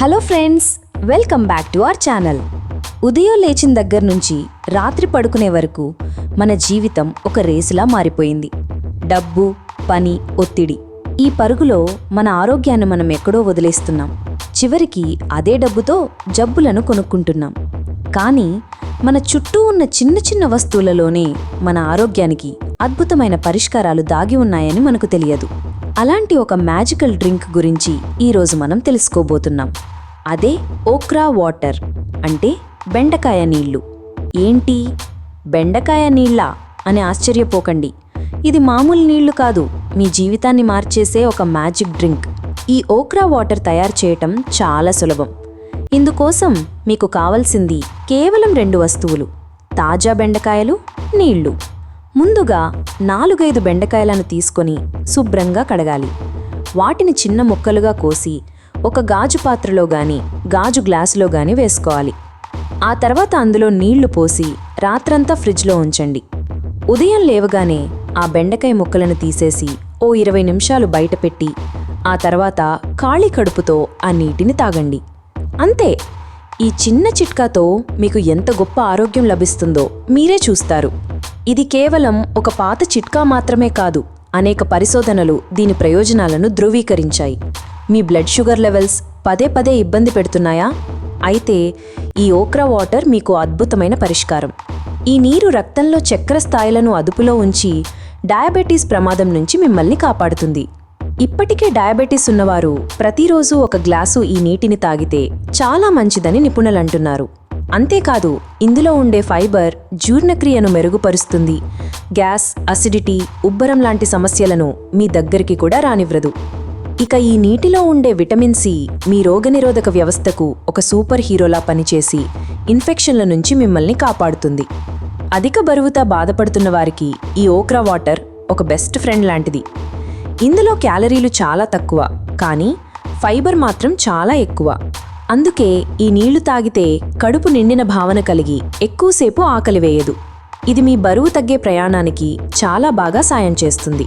Hello friends welcome back to our channel. ఉదయం లేచిన దగ్గర నుంచి రాత్రి పడుకునే వరకు మన జీవితం ఒక రేసులా మారిపోయింది. డబ్బు పని ఒత్తిడి ఈ పరుగులో మన ఆరోగ్యాన్ని మనం ఎక్కడో వదిలేస్తున్నాం. చివరికి అదే డబ్బుతో జబ్బులను కొనుక్కుంటున్నాం. కానీ మన చుట్టూ ఉన్న చిన్న చిన్న వస్తువులలోనే మన ఆరోగ్యానికి అద్భుతమైన పరిష్కారాలు దాగి ఉన్నాయని మనకు తెలియదు. అలాంటి ఒక మ్యాజికల్ డ్రింక్ గురించి ఈరోజు మనం తెలుసుకోబోతున్నాం. అదే ఓక్రా వాటర్ అంటే బెండకాయ నీళ్ళు ఏంటి? బెండకాయ నీళ్ళ? అని ఆశ్చర్యపోకండి. ఇది మామూలు నీళ్ళు కాదు మీ జీవితాన్ని మార్చేసే ఒక మ్యాజిక్ డ్రింక్. ఈ ఓక్రా వాటర్ తయారు చేయటం చాలా సులభం. ఇందుకోసం మీకు కావలసింది కేవలం రెండు వస్తువులు తాజా బెండకాయలు నీళ్ళు ముందుగా నాలుగైదు బెండకాయలను తీసుకొని శుభ్రంగా కడగాలి. వాటిని చిన్న ముక్కలుగా కోసి ఒక గాజు పాత్రలో గాని గాజు గ్లాసులో గాని వేసుకోవాలి. ఆ తర్వాత అందులో నీళ్ళు పోసి రాత్రంతా ఫ్రిడ్జ్లో ఉంచండి. ఉదయం లేవగానే ఆ బెండకాయ ముక్కలను తీసేసి ఓ ఇరవై నిమిషాలు బయటపెట్టి ఆ తర్వాత ఖాళీ కడుపుతో ఆ నీటిని తాగండి. అంతే. ఈ చిన్న చిట్కాతో మీకు ఎంత గొప్ప ఆరోగ్యం లభిస్తుందో మీరే చూస్తారు. ఇది కేవలం ఒక పాత చిట్కా మాత్రమే కాదు అనేక పరిశోధనలు దీని ప్రయోజనాలను ధృవీకరించాయి. మీ బ్లడ్ షుగర్ లెవెల్స్ పదే పదే ఇబ్బంది పెడుతున్నాయా? అయితే ఈ ఓక్రా వాటర్ మీకు అద్భుతమైన పరిష్కారం. ఈ నీరు రక్తంలో చక్కెర స్థాయిలను అదుపులో ఉంచి డయాబెటీస్ ప్రమాదం నుంచి మిమ్మల్ని కాపాడుతుంది. ఇప్పటికే డయాబెటీస్ ఉన్నవారు ప్రతిరోజు ఒక గ్లాసు ఈ నీటిని తాగితే చాలా మంచిదని నిపుణులంటున్నారు. అంతేకాదు ఇందులో ఉండే ఫైబర్ జీర్ణక్రియను మెరుగుపరుస్తుంది. గ్యాస్ అసిడిటీ ఉబ్బరం లాంటి సమస్యలను మీ దగ్గరికి కూడా రానివ్వదు. ఇక ఈ నీటిలో ఉండే విటమిన్ సి మీ రోగనిరోధక వ్యవస్థకు ఒక సూపర్ హీరోలా పనిచేసి ఇన్ఫెక్షన్ల నుంచి మిమ్మల్ని కాపాడుతుంది. అధిక బరువుతో బాధపడుతున్న వారికి ఈ ఓక్రా వాటర్ ఒక బెస్ట్ ఫ్రెండ్ లాంటిది. ఇందులో క్యాలరీలు చాలా తక్కువ కానీ ఫైబర్ మాత్రం చాలా ఎక్కువ. అందుకే ఈ నీళ్ళు తాగితే కడుపు నిండిన భావన కలిగి ఎక్కువసేపు ఆకలి వేయదు. ఇది మీ బరువు తగ్గే ప్రయాణానికి చాలా బాగా సాయం చేస్తుంది.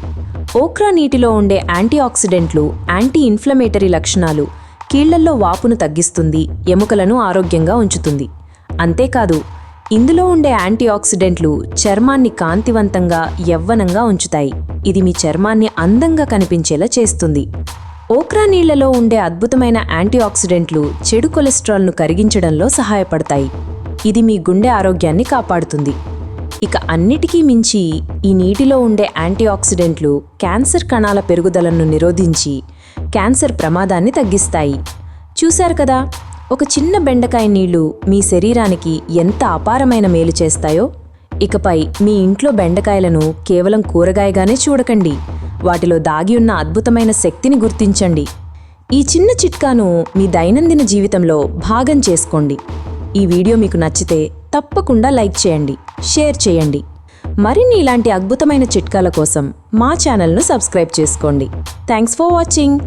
ఓక్రా నీటిలో ఉండే యాంటీ ఆక్సిడెంట్లు యాంటీ ఇన్ఫ్లమేటరీ లక్షణాలు కీళ్ళల్లో వాపును తగ్గిస్తుంది ఎముకలను ఆరోగ్యంగా ఉంచుతుంది. అంతేకాదు ఇందులో ఉండే యాంటీ ఆక్సిడెంట్లు చర్మాన్ని కాంతివంతంగా యవ్వనంగా ఉంచుతాయి. ఇది మీ చర్మాన్ని అందంగా కనిపించేలా చేస్తుంది. ఓక్రా నీళ్ళలో ఉండే అద్భుతమైన యాంటీ ఆక్సిడెంట్లు చెడు కొలెస్ట్రాల్ను కరిగించడంలో సహాయపడతాయి. ఇది మీ గుండె ఆరోగ్యాన్ని కాపాడుతుంది. ఇక అన్నిటికీ మించి ఈ నీటిలో ఉండే యాంటీ ఆక్సిడెంట్లు క్యాన్సర్ కణాల పెరుగుదలను నిరోధించి క్యాన్సర్ ప్రమాదాన్ని తగ్గిస్తాయి. చూశారు కదా? ఒక చిన్న బెండకాయ నీళ్ళు మీ శరీరానికి ఎంత అపారమైన మేలు చేస్తాయో? ఇకపై మీ ఇంట్లో బెండకాయలను కేవలం కూరగాయగానే చూడకండి. వాటిలో దాగి ఉన్న అద్భుతమైన శక్తిని గుర్తించండి. ఈ చిన్న చిట్కాను మీ దైనందిన జీవితంలో భాగం చేసుకోండి. ఈ వీడియో మీకు నచ్చితే తప్పకుండా లైక్ చేయండి షేర్ చేయండి. మరిన్ని ఇలాంటి అద్భుతమైన చిట్కాల కోసం మా ఛానల్ను సబ్స్క్రైబ్ చేసుకోండి. Thanks for watching.